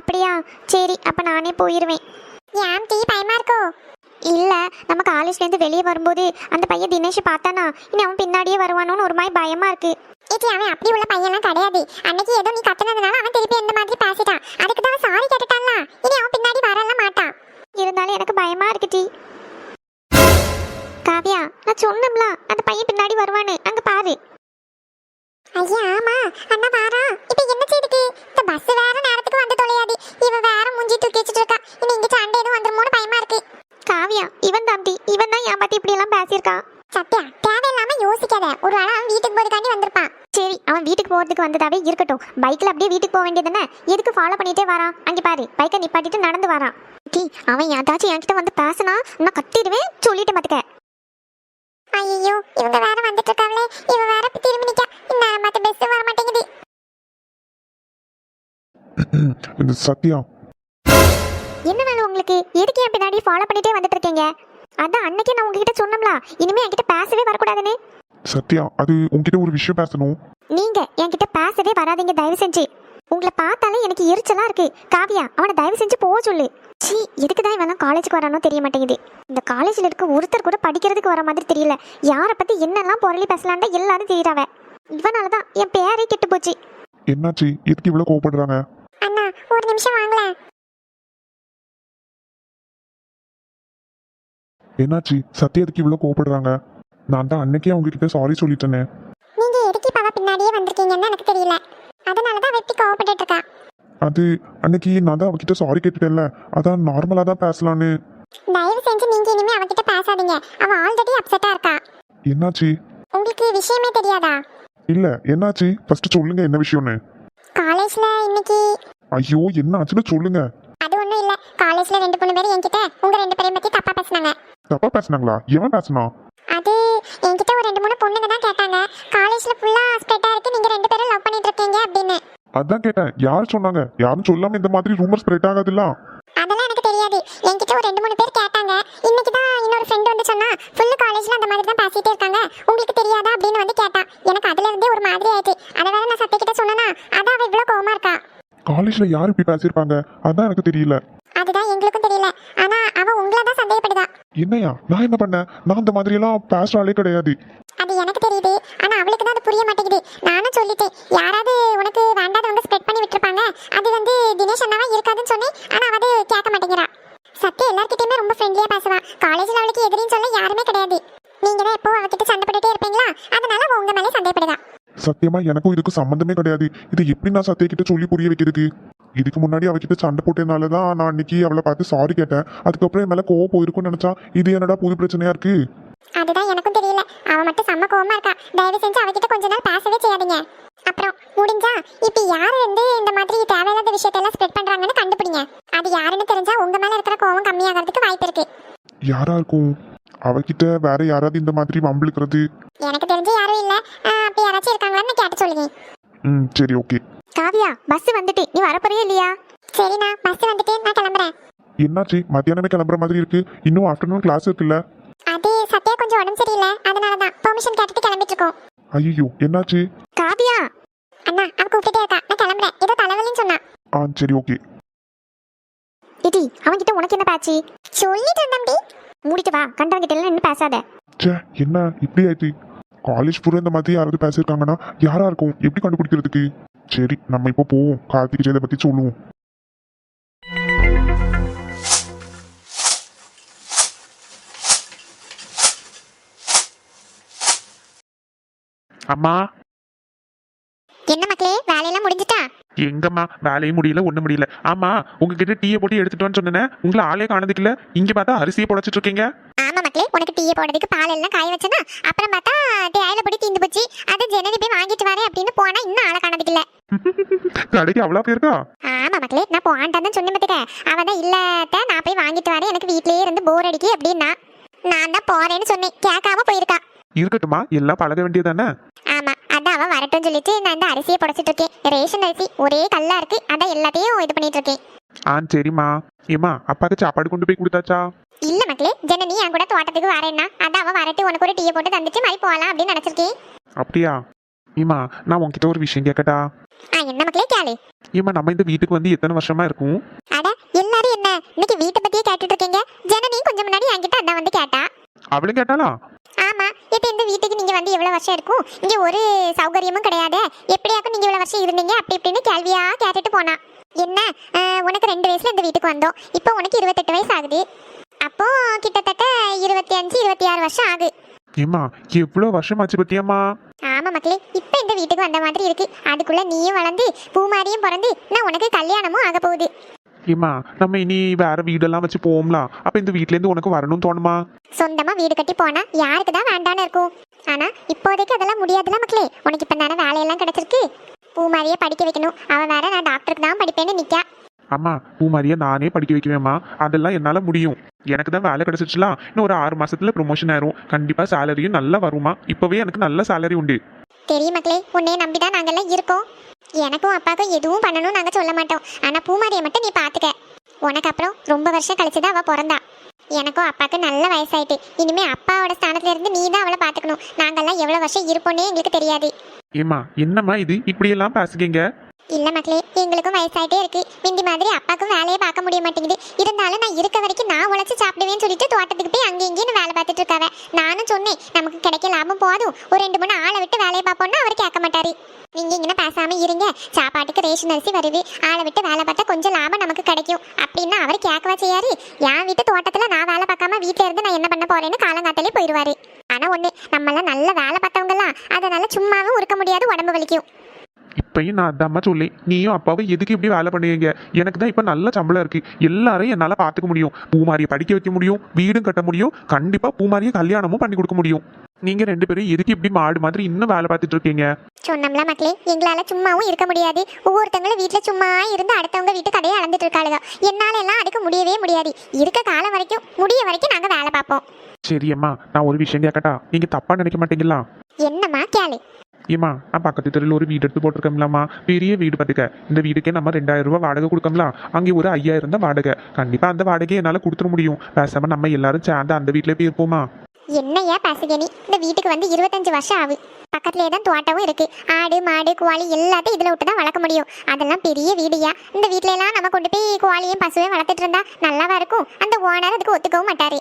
அப்படியா? சரி அப்ப நானே போயிருவேன். ஏன் டீ பயமா இருக்கோ? இல்ல நம்ம காலேஜ்லேருந்து வெளியே வரும்போது அந்த பையன் தினேஷ் பார்த்தானா? இனி அவன் பின்னாடியே வருவானோன்னு ஒரு மாதிரி பயமா இருக்கு. ஏச்சி அவன் அப்படி உள்ள பையன்லாம் கிடையாது. அன்னைக்கு ஏதோ நீ கத்துனதுனால அவன் திருப்பி இந்த மாதிரி பேசிட்டான். அதுக்கு தான் சாரி கேட்டுட்டான்ல. இனி அவன் பின்னாடி வரலாம் மாட்டான். இருந்தாலும் எனக்கு பயமா இருக்கு டி. காவியா நான் சொன்னோம்ல அந்த பையன் பின்னாடி வருவானு. அங்க பாரு. ஐயா ஆமா அண்ணா வாரா. இப்போ என்ன செய்துக்கு இந்த பஸ் வேற இவ வேற முஞ்சி தூக்கி வச்சிட்டு இருக்கா இனி இங்க சண்டை எதுவும் வந்துருமோன்னு பயமா இருக்கு. காவியா இவன் தாண்டி இவன் தான் என் பத்தி இப்படி எல்லாம் பேசியிருக்கான் சத்யா தேவையில்லாம யோசிக்காத. ஒரு அவன் வீட்டுக்கு போறதுக்காண்டி வந்திருப்பான் சரி அவன் வீட்டுக்கு போறதுக்கு வந்ததாவே இருக்கட்டும். பைக்ல அப்படியே வீட்டுக்கு போக வேண்டியதுதானே? எதுக்கு ஃபாலோ பண்ணிட்டே வரான் அங்க பாரு பைக்கை நிப்பாட்டிட்டு நடந்து வரான் டி அவன் ஏதாச்சும் என்கிட்ட வந்து பேசினா நான் கத்திடுவேன். சொல்லிட்டு பாத்துக்க. இந்த சத்யா என்ன வேணும் உங்களுக்கு? எதுக்கு என் பின்னாடி ஃபாலோ பண்ணிட்டே வந்துட்டு இருக்கீங்க? அதான் அன்னைக்கே நான் உங்ககிட்ட சொன்னோம்ல இனிமே என்கிட்ட பேசவே வரக்கூடாதுன்னு. சத்யா அது உன்கிட்ட ஒரு விஷயம் பேசணும். நீங்க என்கிட்ட பேசவே வராதீங்க தயவு செஞ்சு. உங்களை பார்த்தாலே எனக்கு எரிச்சலா இருக்கு. காவியா அவனை தயவு செஞ்சு போக சொல்லு. சீ எதுக்கு தான் இவெல்லாம் காலேஜுக்கு வரானோ தெரிய மாட்டேங்குது. இந்த காலேஜில் இருக்க ஒருத்தர் கூட படிக்கிறதுக்கு வர மாதிரி தெரியல. யாரை பத்தி என்னெல்லாம் பொருளி பேசலான்டா எல்லாரும் தெரியுறாவ. இவனால தான் என் பேரே கெட்டு போச்சு. என்னாச்சு? எதுக்கு இவ்வளவு கோவப்படுறாங்க? ஒரு நிமிஷம் வாங்களேன். என்னாச்சு? சத்யா எதுக்கு இவ்வளவு கோவப்படுறாங்க? நான் தான் அன்னைக்கே அவங்க கிட்ட சாரி சொல்லிட்டேனே. நீங்க எதுக்கு அவ பின்னாடியே வந்திருக்கீங்கன்னு எனக்கு தெரியல. அதனாலதான் அவ இப்படி கோவப்பட்டுட்டு இருக்கா. அது அன்னைக்கு நான் தான் அவகிட்ட சாரி கேட்டுட்டேன்ல. அதான் நார்மலா தான் பேசலான்னு. தயவு செஞ்சு நீங்க இனிமே அவகிட்ட பேசாதீங்க. அவ ஆல்ரெடி அப்செட்டா இருக்கா. என்னாச்சு? உங்களுக்கு விஷயமே தெரியாதா? இல்ல என்னாச்சு? ஃபர்ஸ்ட் சொல்லுங்க என்ன விஷயம்னு. காலேஜ்ல இன்னைக்கு ஐயோ என்ன ஆச்சுன்னு சொல்லுங்க. அது ஒண்ணும் இல்ல. காலேஜ்ல ரெண்டு மூணு பேர் என்கிட்ட உங்க ரெண்டு பேரையும் பத்தி தப்பா பேசுனாங்க. தப்பா பேசுனாங்களா? எவன் பேசுனா? அது என்கிட்ட ஒரு ரெண்டு மூணு பொண்ணுங்க தான் கேட்டாங்க. காலேஜ்ல ஃபுல்லா ஸ்ப்ரெட்டா இருக்கு. நீங்க ரெண்டு பேரும் லவ் பண்ணிட்டு இருக்கீங்க அப்படின்னு. அதான் கேட்டேன். யார் சொன்னாங்க? யாரும் சொல்லாம இந்த மாதிரி ரூமர் ஸ்ப்ரெட் ஆகாதுல்ல அதெல்லாம் எனக்கு தெரியாது என்கிட்ட ஒரு ரெண்டு மூணு பேர் கேட்டாங்க இன்னைக்கு தான் இன்னொரு ஃப்ரெண்ட் வந்து சொன்னா ஃபுல் காலேஜ்ல அந்த மாதிரி தான் பேசிட்டே இருக்காங்க உங்களுக்கு தெரியாதா அப்படின்னு வந்து கேட்டா எனக்கு அதுல இருந்தே ஒரு மாதிரி ஆயிடுச்சு அதை வேற நான் சத்திய கிட்ட சொன்னனா அதான் அவ இவ்வளவு கோவமா இருக்கா காலேஜ்ல யார் இப்படி பேசியிருப்பாங்க? அதான் எனக்கு தெரியல. அதுதான் எங்களுக்கும் தெரியல. ஆனா அவ உங்களை தான் சந்தேகப்படுதா? என்னையா? நான் என்ன பண்ணேன்? நான் இந்த மாதிரி எல்லாம் பேசுறாளே கிடையாது. அது எனக்கு தெரியுது. ஆனா அவளுக்கு தான் அது புரிய மாட்டேங்குது. நானும் சொல்லிட்டேன். யாராவது உனக்கு வேண்டாதவங்க ஸ்ப்ரெட் பண்ணி விட்டுருப்பாங்க. அது வந்து தினேஷ் அண்ணாவா இருக்காதுன்னு சொன்னேன். ஆனா அவ அது கேட்க மாட்டேங்கிறா. சத்யா எல்லார்கிட்டயுமே ரொம்ப ஃப்ரெண்ட்லியா பேசுவா. காலேஜ்ல அவளுக்கு எதிரின்னு சொல்ல யாருமே கிடையாது. நீங்க தான் எப்போ அவகிட்ட சண்டை போட்டுட்டே இருப்பீங்களா? அதனால அவ உங்க மேலே சந்தேகப்படுதா? சத்தியமா எனக்கும் இதுக்கு சம்மந்தமே கிடையாது. இது எப்படி நான் சத்திய கிட்ட சொல்லி புரிய வைக்கிறதுக்கு? இதுக்கு முன்னாடி அவகிட்ட சண்டை போட்டதுனால தான் நான் அன்னைக்கு அவளை பார்த்து சாரி கேட்டேன். அதுக்கப்புறம் என் மேல கோவம் போயிருக்கும்னு நினைச்சா இது என்னடா புது பிரச்சனையா இருக்கு? அதுதான் எனக்கும் தெரியல. அவ மட்டும் செம்ம கோவமா இருக்கா. தயவு செஞ்சு அவகிட்ட கொஞ்ச நாள் பேசவே செய்யாதீங்க. அப்புறம் முடிஞ்சா இப்ப யாரு வந்து இந்த மாதிரி தேவையில்லாத விஷயத்தெல்லாம் ஸ்ப்ரெட் பண்றாங்கன்னு கண்டுபிடிங்க. அது யாருன்னு தெரிஞ்சா உங்க மேல இருக்கிற கோவம் கம்மியாகிறதுக்கு வாய்ப்பு இருக்கு. யாரா இருக்கும்? அவகிட்ட வேற யாராவது இந்த மாதிரி வம்பிழுக்கிறது? எனக்கு தெரிஞ்சு யாரும் இல்ல ஆஹ் அப்படி யாராச்சும் இருக்காங்களான்னு கேட்டு சொல்லுங்க. ம் சரி ஓகே. காவியா பஸ் வந்துட்டு. நீ வரப்போறியா இல்லையா? சரிண்ணா பஸ் வந்துட்டு. நான் கிளம்புறேன். என்னாச்சு? மத்தியானமே கிளம்புற மாதிரி இருக்கு. இன்னும் ஆஃப்டர்நூன் கிளாஸ் இருக்குல்ல. அது சத்யா கொஞ்சம் உடம்பு சரியில்லை. அதனால தான் பெர்மிஷன் கேட்டுட்டு கிளம்பிட்டு இருக்கோம் ஐயோ என்னாச்சு? காவியா! அண்ணா அவன் கூப்பிட்டுட்டே இருக்கா. நான் கிளம்புறேன். ஏதோ தலைவலின்னு சொன்னா. ஆ சரி ஓகே. இடி அவன்கிட்ட உனக்கு என்ன பேச்சு? சொல்லிட்டு தம்பி. மூடிட்டு வா. கண்டவங்கிட்ட எல்லாம் நின்று பேசாத. ச்சே என்ன? இப்படி ஆயிடுச்சு காலேஜ் பூரா இந்த மாதிரி யாராவது பேசியிருக்காங்கன்னா யாரா இருக்கும்? எப்படி கண்டுபிடிக்கிறதுக்கு? சரி நம்ம இப்போ போவோம். கார்த்திக் இதை பத்தி சொல்லுவோம். அம்மா. என்ன மக்களே வேலையெல்லாம் முடிஞ்சிட்டா? எங்கம்மா வேலையும் முடியல ஒண்ணும் முடியல. ஆமா உங்ககிட்ட டீயை போட்டு எடுத்துட்டு சொன்னேன். உங்களை ஆளே காணதுக்கு இல்ல. இங்க பார்த்தா அரிசியை புடைச்சிட்டு இருக்கீங்க. மக்களே உனக்கு டீ போடுறதுக்கு பால் எல்லாம் காய வச்சனா அப்புறம் பார்த்தா தேயிலை பொடி தீந்து வரேன் அப்படின்னு போனா இன்னும் ஆளை காணதுக்கு இல்ல. கடைக்கு அவ்வளோ பேருக்கா ஆமா மக்களே நான் போவான்ட்டா தான் சொன்னேன் பாத்துக்க அவ தான் இல்லத்த நான் போய் வாங்கிட்டு வரேன். எனக்கு வீட்லயே இருந்து போர் அடிக்கு அப்படின்னா நான் தான் போறேன்னு சொன்னேன். கேட்காம போயிருக்கா. இருக்கட்டுமா எல்லாம் பழக வேண்டியதானே ஆமா அதான் அவ வரட்டும் சொல்லிட்டு நான் இந்த அரிசியை புடைச்சிட்டு இருக்கேன். ரேஷன் அரிசி ஒரே கல்லா இருக்கு. அதான் எல்லாத்தையும் இது பண்ணிட்டு இருக்கேன். ஆ சரிம்மா. ஏம்மா அப்பாவுக்கு சாப்பாடு கொண்டு போய் கொடுத்தாச்சா? இல்ல மக்களே ஜனனி என் கூட தோட்டத்துக்கு வரேன்னா அதான் அவ வரட்டு உனக்கு ஒரு டீயை போட்டு தந்துட்டு மாதிரி போகலாம் அப்படின்னு நினைச்சிருக்கேன் அப்படியா? ஏம்மா நான் உன்கிட்ட ஒரு விஷயம் கேட்கட்டா ஆ என்ன மக்களே கேளு. ஏம்மா நம்ம இந்த வீட்டுக்கு வந்து எத்தனை வருஷமா இருக்கும்? அட எல்லாரும் என்ன? இன்னைக்கு வீட்டை பத்தியே கேட்டுட்டு இருக்கீங்க? ஜனனி கொஞ்சம் முன்னாடி என்கிட்ட அதான் வந்து கேட்டா. அவளும் கேட்டாளா? ஆமா இப்ப இந்த வீட்டுக்கு நீங்க வந்து எவ்வளவு வருஷம் இருக்கும். இங்க ஒரு சௌகரியமும் கிடையாது. எப்படியாக்கும் நீங்க இவ்வளவு வருஷம் இருந்தீங்க? அப்படி இப்படின்னு கேள்வியா கேட்டுட்டு போனா. என்ன? உனக்கு ரெண்டு வயசுல இந்த வீட்டுக்கு வந்தோம். இப்போ உனக்கு இருபத்தெட்டு வயசு ஆகுது. அப்போ கிட்டத்தட்ட இருபத்தி அஞ்சு இருபத்தி ஆறு வருஷம் ஆகுது ஏம்மா எவ்வளோ வருஷமாச்சு பத்தியம்மா? ஆமா மக்களே இப்ப இந்த வீட்டுக்கு வந்த மாதிரி இருக்கு. அதுக்குள்ள நீயும் வளர்ந்து பூமாரியும் பிறந்து நான் உனக்கு கல்யாணமும் ஆக போகுது. ஏம்மா நம்ம இனி வேற வீடெல்லாம் வச்சு போவோம்ல? அப்ப இந்த வீட்ல இருந்து உனக்கு வரணும்னு தோணுமா? சொந்தமா வீடு கட்டி போனா யாருக்கு தான் வேண்டான்னு இருக்கும். ஆனா இப்போதைக்கு அதெல்லாம் முடியாதுல மக்களே. உனக்கு இப்ப தானே வேலையெல்லாம் கிடைச்சிருக்கு. பூமாரியை படிக்க வைக்கணும். அவ வேற நான் டாக்டருக்கு தான் படிப்பேன்னு நிக்கா. அம்மா பூமாரியா நானே படிக்க வைக்குவேம்மா அதெல்லாம் என்னால முடியும். எனக்கு தான் வேலை கிடைச்சிச்சுலாம் இன்னும் ஒரு ஆறு மாசத்துல ப்ரொமோஷன் ஆயிரும். கண்டிப்பா சேலரியும் நல்லா வருமா இப்பவே எனக்கு நல்ல சேலரி உண்டு. தெரியும் மக்களே உன்னைய நம்பிதான் நாங்கெல்லாம் இருக்கோம். எனக்கும் அப்பாவுக்கும் எதுவும் பண்ணணும் நாங்க சொல்ல மாட்டோம். ஆனா பூமாரியை மட்டும் நீ பாத்துக்க. உனக்கு அப்புறம் ரொம்ப வருஷம் கழிச்சுதான் அவ பிறந்தா. எனக்கும் அப்பாவுக்கு நல்ல வயசாயிட்டு. இனிமே அப்பாவோட ஸ்தானத்துல இருந்து நீ தான் அவளை பாத்துக்கணும். நாங்கெல்லாம் எவ்வளவு வருஷம் இருப்போன்னே எங்களுக்கு தெரியாது. ஏம்மா என்னம்மா இது? இப்படியெல்லாம் பேசுகீங்க இல்ல மக்களே எங்களுக்கும் வயசாயிட்டே இருக்கு. மிந்தி மாதிரி அப்பாக்கும் வேலையை பார்க்க முடிய மாட்டேங்குது. இருந்தாலும் நான் இருக்க வரைக்கும் நான் உழைச்சி சாப்பிடுவேன்னு சொல்லிட்டு தோட்டத்துக்கு போய் அங்கே வேலை பார்த்துட்டு இருக்காவ. நானும் சொன்னேன் நமக்கு கிடைக்க லாபம் போதும். ஒரு ரெண்டு மூணு ஆளை விட்டு வேலையை பார்ப்போம்னா அவர் கேட்க மாட்டாரு. நீங்க இங்க பேசாம இருங்க. சாப்பாட்டுக்கு ரேஷன் அரிசி வருது. ஆளை விட்டு வேலை பார்த்தா கொஞ்சம் லாபம் நமக்கு கிடைக்கும். அப்படின்னு அவர் கேட்கவா செய்யாரு. என் வீட்டு தோட்டத்துல நான் வேலை பார்க்காம வீட்டுல இருந்து நான் என்ன பண்ண போறேன்னு காலங்காத்தாலே போயிடுவாரு ஆனா ஒண்ணு நம்மள நல்ல வேலை பார்த்தவங்கலாம். அதனால சும்மாவும் இருக்க முடியாது உடம்பு வலிக்கும். இப்பயும் நான் அதாம்மா சொல்லி நீயும் அப்பாவும் எதுக்கு இப்படி வேலை பண்ணுவீங்க எனக்கு தான் இப்போ நல்ல சம்பளம் இருக்கு. எல்லாரையும் என்னால் பார்த்துக்க முடியும். பூமாரியை படிக்க வைக்க முடியும் வீடும் கட்ட முடியும் கண்டிப்பாக பூமாரியை கல்யாணமும் பண்ணி கொடுக்க முடியும். நீங்கள் ரெண்டு பேரும் எதுக்கு இப்படி மாடு மாதிரி இன்னும் வேலை பார்த்துட்டு இருக்கீங்க? சொன்னோம்ல மக்களே எங்களால சும்மாவும் இருக்க முடியாது. ஒவ்வொருத்தங்களும் வீட்டுல சும்மா இருந்து அடுத்தவங்க வீட்டு கதையை அளந்துட்டு இருக்காளுங்க. என்னால எல்லாம் அதுக்கு முடியவே முடியாது. இருக்க காலம் வரைக்கும் முடிய வரைக்கும் நாங்க வேலை பார்ப்போம். சரி அம்மா நான் ஒரு விஷயம் கேட்கட்டா நீங்கள் தப்பாக நினைக்க மாட்டீங்களா? என்னம்மா ஏம்மா நான் பக்கத்து தெருவில் ஒரு வீடு எடுத்து போட்டிருக்கோம்லாமா பெரிய வீடு பார்த்துக்க. இந்த வீட்டுக்கே நம்ம ரெண்டாயிரம் ரூபாய் வாடகை கொடுக்கோம்லாம் அங்கே ஒரு ஐயாயிரம் தான் வாடகை. கண்டிப்பாக அந்த வாடகையை என்னால் கொடுத்துட முடியும். பேசாமல் நம்ம எல்லாரும் சேர்ந்து அந்த வீட்டிலே போய் இருப்போமா என்னையா பேசுக நீ. இந்த வீட்டுக்கு வந்து இருபத்தஞ்சு வருஷம் ஆகுது பக்கத்துலேயே தான் தோட்டமும் இருக்கு. ஆடு மாடு குவாலி எல்லாத்தையும் இதுல விட்டு தான் வளர்க்க முடியும். அதெல்லாம் பெரிய வீடுயா இந்த வீட்ல எல்லாம் நம்ம கொண்டு போய் குவாலியும் பசுவையும் வளர்த்துட்டு இருந்தா நல்லாவா இருக்கும்? அந்த ஓனர் அதுக்கு ஒத்துக்கவும் மாட்டாரு.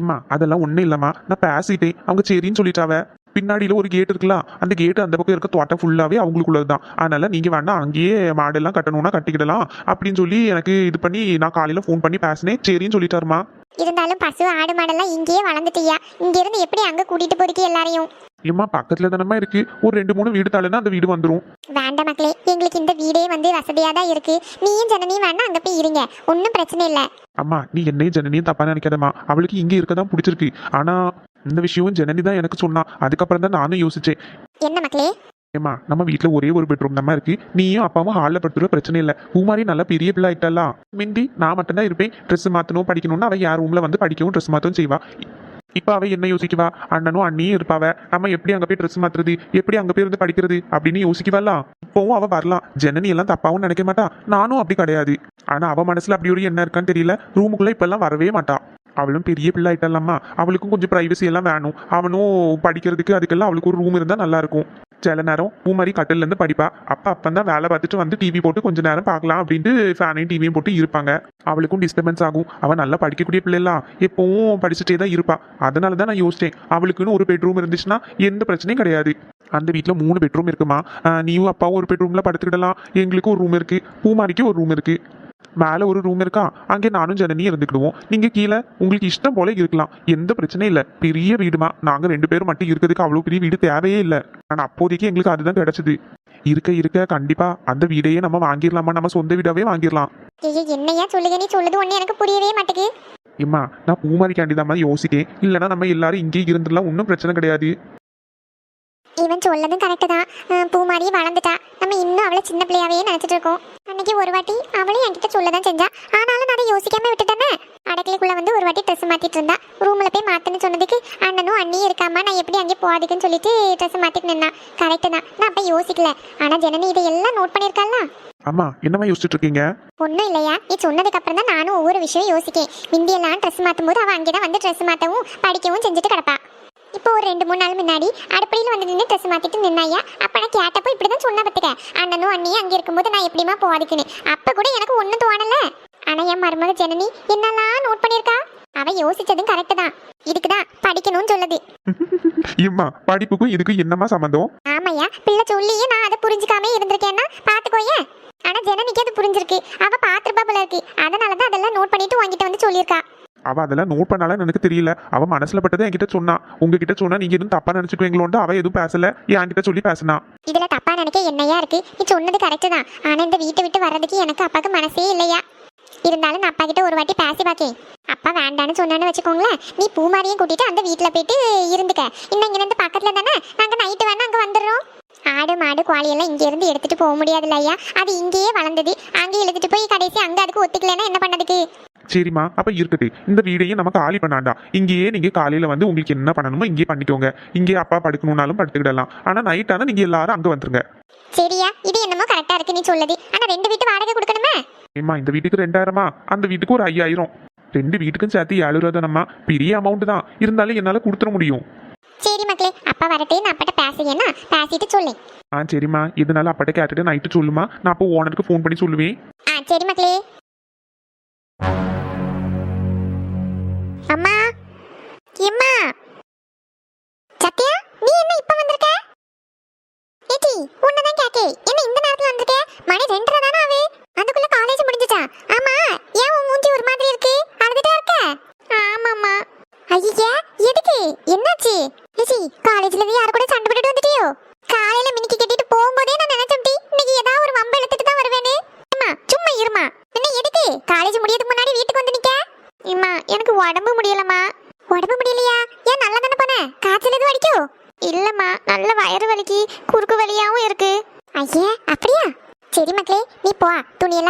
இம்மா அதெல்லாம் ஒன்றும் இல்லைம்மா. நான் பேசிட்டேன். அவங்க சரின்னு சொல்லிட்டாவ. பின்னாடியில் ஒரு கேட் இருக்கலாம் அந்த கேட் அந்த பக்கம் இருக்க தோட்டம் ஃபுல்லாகவே அவங்களுக்குள்ளது தான் அதனால நீங்கள் வேணா அங்கேயே மாடெல்லாம் கட்டணும்னா கட்டிக்கிடலாம் அப்படின்னு சொல்லி எனக்கு இது பண்ணி நான் காலையில் ஃபோன் பண்ணி பேசினேன். சரின்னு சொல்லிட்டாருமா. இருந்தாலும் பசு ஆடு மாடெல்லாம் இங்கேயே வளர்ந்துட்டியா? இங்க இருந்து எப்படி அங்க கூட்டிட்டு போறீங்க எல்லாரையும்? ஏம்மா பக்கத்தில் தானம்மா இருக்கு. ஒரு ரெண்டு மூணு வீடு தள்ளுனா அந்த வீடு வந்துடும் வேண்டாம் மக்களே எங்களுக்கு இந்த வீடே வந்து வசதியாக தான் இருக்கு. நீயும் ஜனனியும் வேணா அங்கே போய் இருங்க. ஒன்றும் பிரச்சனை இல்லை. அம்மா நீ என்னையும் ஜனனியும் தப்பா நினைக்காதம்மா. அவளுக்கு இங்கே இருக்க தான் பிடிச்சிருக்கு. ஆனா இந்த விஷயம் ஜனனி தான் எனக்கு சொன்னா. அதுக்கப்புறம் தான் நானும் யோசிச்சேன். என்ன மக்களே? ஏம்மா நம்ம வீட்டில் ஒரே ஒரு பெட்ரூம் தான் இருக்கு. நீயும் அப்பாவும் ஹாலில் படுத்துருவ பிரச்சனை இல்லை. பூமாரி நல்லா பெரிய பிள்ளை ஆயிட்டாலா மிந்தி நான் மட்டும்தான் இருப்பேன். ட்ரெஸ் மாற்றணும் படிக்கணும்னு அவள் யார் ரூமில் வந்து படிக்கவும் ட்ரெஸ் மாற்றவும் செய்வா. இப்போ அவ என்ன யோசிக்குவா? அண்ணனும் அண்ணியும் இருப்பாவ. நம்ம எப்படி அங்கே போய் ட்ரெஸ் மாத்துறது? எப்படி அங்கே போய் இருந்து படிக்கிறது? அப்படின்னு யோசிக்குவாலாம் இப்போவும் அவ வரலாம். ஜனனி எல்லாம் தப்பாவும் நினைக்க மாட்டா. நானும் அப்படி கிடையாது. ஆனா அவ மனசுல அப்படி ஒரு என்ன இருக்கான்னு தெரியல. ரூமுக்குள்ள இப்பெல்லாம் வரவே மாட்டா. அவளும் பெரிய பிள்ளை ஆயிட்டாலாமா அவளுக்கும் கொஞ்சம் ப்ரைவசி எல்லாம் வேணும். அவனும் படிக்கிறதுக்கு அதுக்கெல்லாம் அவளுக்கு ஒரு ரூம் இருந்தால் நல்லாயிருக்கும் சில நேரம் பூமாரி மாதிரி கட்டிலேருந்து படிப்பா. அப்போ தான் வேலை பார்த்துட்டு வந்து டிவி போட்டு கொஞ்ச நேரம் பார்க்கலாம் அப்படின்ட்டு ஃபேனையும் டிவியும் போட்டு இருப்பாங்க. அவளுக்கும் டிஸ்டர்பன்ஸ் ஆகும். அவன் நல்லா படிக்கக்கூடிய பிள்ளைலாம் எப்பவும் படிச்சுட்டே தான் இருப்பா. அதனால தான் நான் யோசிச்சேன். அவளுக்குன்னு ஒரு பெட்ரூம் இருந்துச்சுன்னா எந்த பிரச்சனையும் கிடையாது. அந்த வீட்டில் மூணு பெட்ரூம் இருக்குமா? நீயும் அப்பாவும் ஒரு பெட்ரூமில் படுத்துக்கிடலாம். எங்களுக்கும் ஒரு ரூம் இருக்குது பூமாரிக்கு ஒரு ரூம் இருக்குது மேலே ஒரு ரூம் இருக்கா? அங்கே நானும் ஜனனியும் இருந்துக்கிடுவோம். நீங்கள் கீழே உங்களுக்கு இஷ்டம் போல இருக்கலாம். எந்த பிரச்சனையும் இல்லை. பெரிய வீடுமா? நாங்கள் ரெண்டு பேரும் மட்டும் இருக்கிறதுக்கு அவ்வளோ பெரிய வீடு தேவையே இல்லை. ஆனால் அப்போதைக்கு எங்களுக்கு அதுதான் கிடைச்சது. இருக்க இருக்க கண்டிப்பாக அந்த வீடையே நம்ம வாங்கிடலாமா? நம்ம சொந்த வீடாவே வாங்கிடலாம். என்னையா சொல்லுங்க? நீ சொல்லுது ஒன்று எனக்கு புரியவே மாட்டேங்குது. இம்மா நான் பூமாரிக்காண்டி தான் மாதிரி யோசிக்கேன். இல்லைன்னா நம்ம எல்லாரும் இங்கே இருந்துடலாம். ஒன்றும் பிரச்சனை கிடையாது. இவன் சொல்லதும் கரெக்டு தான். பூ மாதிரியே வளர்ந்துட்டா. நம்ம இன்னும் அவளை சின்ன பிள்ளையாவே நினைச்சிட்டு இருக்கோம். அன்னைக்கு ஒரு வாட்டி அவளையும் என்கிட்ட சொல்ல தான் செஞ்சா. ஆனாலும் நான் அதை யோசிக்காம விட்டுட்டேனே. அடக்கலைக்குள்ள வந்து ஒரு வாட்டி ட்ரெஸ் மாத்திட்டு இருந்தா. ரூம்ல போய் மாத்துன்னு சொன்னதுக்கு அண்ணனும் அண்ணியும் இருக்காம? நான் எப்படி அங்கே போகாதுக்குன்னு சொல்லிட்டு ட்ரெஸ் மாத்திட்டு நின்னா. கரெக்டு தான். நான் அப்ப யோசிக்கல. ஆனா ஜனனி இதை எல்லாம் நோட் பண்ணியிருக்காளா? அம்மா என்னம்மா யோசிச்சுட்டு இருக்கீங்க? ஒன்றும் இல்லையா? நீ சொன்னதுக்கு அப்புறம் தான் நானும் ஒவ்வொரு விஷயம் யோசிக்கேன். முந்தியெல்லாம் ட்ரெஸ் மாற்றும் போது அவள் அங்கே தான் வந்து ட்ரெஸ் மாற்றவும் படிக்கவும் செஞ்சுட்டு கிடப்பா. இப்போ ஒரு ரெண்டு மூணு நாள் முன்னாடி அடுப்படியில் வந்து நின்று ட்ரெஸ் மாற்றிட்டு நின்னாயா அப்போ நான் கேட்டப்போ இப்படி தான் சொன்ன பார்த்துக்க. அண்ணனும் அண்ணியும் அங்கே இருக்கும்போது நான் எப்படிமா போவாதுக்குன்னு. அப்போ கூட எனக்கு ஒன்றும் தோணல. ஆனால் என் மருமக ஜனனி என்னெல்லாம் நோட் பண்ணியிருக்கா? அவ யோசிச்சதும் கரெக்டு தான். இதுக்கு தான் படிக்கணும்னு சொல்லுது. இம்மா படிப்புக்கும் இதுக்கும் என்னம்மா சம்மந்தம் ஆமையா பிள்ளை சொல்லியே நான் அதை புரிஞ்சுக்காம இருந்திருக்கேன்னா பார்த்துக்கோயே. ஆனா ஜனனிக்கு அது புரிஞ்சிருக்கு. அவ பார்த்துருப்பா போல இருக்கு. அதனால தான் அதெல்லாம் நோட் பண்ணிட்டு உங்ககிட்ட வந்து சொல்லியிருக்கா. அவள் அதெல்லாம் நோட் பண்ணாலும் எனக்கு தெரியல. அவ மனசுல பட்டதை என்கிட்ட சொன்னா. உங்ககிட்ட சொன்னா நீங்க எதுவும் தப்பா நினைச்சுக்குவீங்களோன்ட்டு அவ எதுவும் பேசல. என்கிட்ட சொல்லி பேசினா. இதுல தப்பா நினைக்க என்னையா இருக்கு? நீ சொன்னது கரெக்டு தான். ஆனா இந்த வீட்டை விட்டு வர்றதுக்கு எனக்கு அப்பாவுக்கு மனசே இல்லையா? இருந்தாலும் நான் அப்பா கிட்ட ஒரு வாட்டி பேசி பாக்கேன். அப்பா வேண்டான்னு சொன்னான்னு வச்சுக்கோங்களேன். நீ பூமாரியும் கூட்டிட்டு அந்த வீட்டுல போயிட்டு இருந்துக்க. இன்னும் இங்க இருந்து பக்கத்துல தானே? நாங்க நைட்டு வேணா அங்க வந்துடுறோம். ஆடு மாடு கோழி எல்லாம் இங்க இருந்து எடுத்துட்டு போக முடியாதுல்ல ஐயா. அது இங்கேயே வளர்ந்தது. அங்கே இழுத்துட்டு போய் கடைசி அங்கே அதுக்கு ஒத்துக்கலைன்னா என்ன பண்ணதுக்கு? சரிம்மா அப்ப இருக்கட்டு இந்த வீடையும் நம்ம காலி பண்ணாண்டா. இங்கேயே நீங்க காலையில வந்து உங்களுக்கு என்ன பண்ணணுமோ இங்கேயே பண்ணிக்கோங்க. இங்கேயே அப்பா படுக்கணும்னாலும் படுத்துக்கிடலாம். ஆனா நைட் ஆனா நீங்க எல்லாரும் அங்க வந்துருங்க. சரியா? இது என்னமோ கரெக்டா இருக்கு நீ சொல்லுது. ஆனா ரெண்டு வீட்டு வாடகை கொடுக்கணுமே? ஏம்மா இந்த வீட்டுக்கு ரெண்டாயிரமா? அந்த வீட்டுக்கு ஒரு ஐயாயிரம். ரெண்டு வீட்டுக்கும் சேர்த்து ஏழு ரூபா தானம்மா? பெரிய அமௌண்ட் தான். இருந்தாலும் என்னால கொடுத்துட முடியும். சரி மக்களே அப்பா வரட்டே நான் அப்பாட்ட பேசுகிறேன்னா பேசிட்டு சொல்லு. ஆ சரிம்மா. இதனால அப்பாட்ட கேட்டுட்டு நைட்டு சொல்லுமா. நான் அப்போ ஓனருக்கு ஃபோன் பண்ணி சொல்லுவேன். ஆ சரி மக்களே.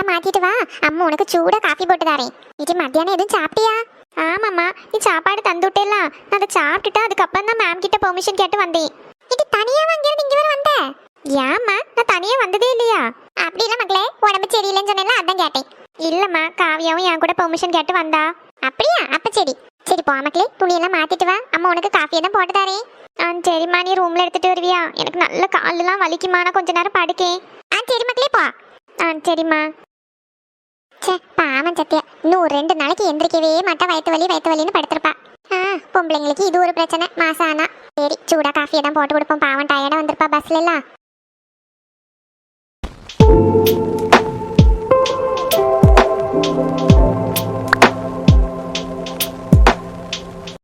துணியெல்லாம் மாத்திட்டு வா. அம்மா உனக்கு சூடா காஃபி போட்டு தரேன். இது மத்தியானம் எதுவும் சாப்பிட்டியா? ஆமாம்மா நீ சாப்பாடு தந்து நான் அதை சாப்பிட்டுட்டு அதுக்கப்புறம் தான் மேம் கிட்ட பெர்மிஷன் கேட்டு வந்தேன். இது தனியாவா அங்கிருந்து இங்க வர வந்த? ஏம்மா நான் தனியா வந்ததே இல்லையா? அப்படி இல்ல மக்களே உடம்பு சரியில்லைன்னு சொன்னேன்ல அதான் கேட்டேன். இல்லம்மா காவியாவும் என் கூட பெர்மிஷன் கேட்டு வந்தா. அப்படியா? அப்ப சரி. சரி போ மக்களே துணியெல்லாம் மாத்திட்டு வா. அம்மா உனக்கு காஃபியை தான் போட்டு தரேன். ஆ சரிம்மா நீ ரூம்ல எடுத்துட்டு வருவியா? எனக்கு நல்ல காலெல்லாம் வலிக்குமா கொஞ்ச நேரம் படுக்கேன். ஆ சரி மக்களே போ. ஆ சரிம்மா. சே பாவம் சத்யா. இன்னும் ரெண்டு நாளைக்கு எந்திரிக்கவே மாட்டா. வயத்து வலி வயத்து வலின்னு படுத்திருப்பா. ஆ பொம்பளைங்களுக்கு இது ஒரு பிரச்சனை. மாசம் ஆனா. சரி சூடா காஃபியை தான் போட்டு கொடுப்போம். பாவன் டயர்டாக வந்திருப்பா. பஸ்ல எல்லாம்.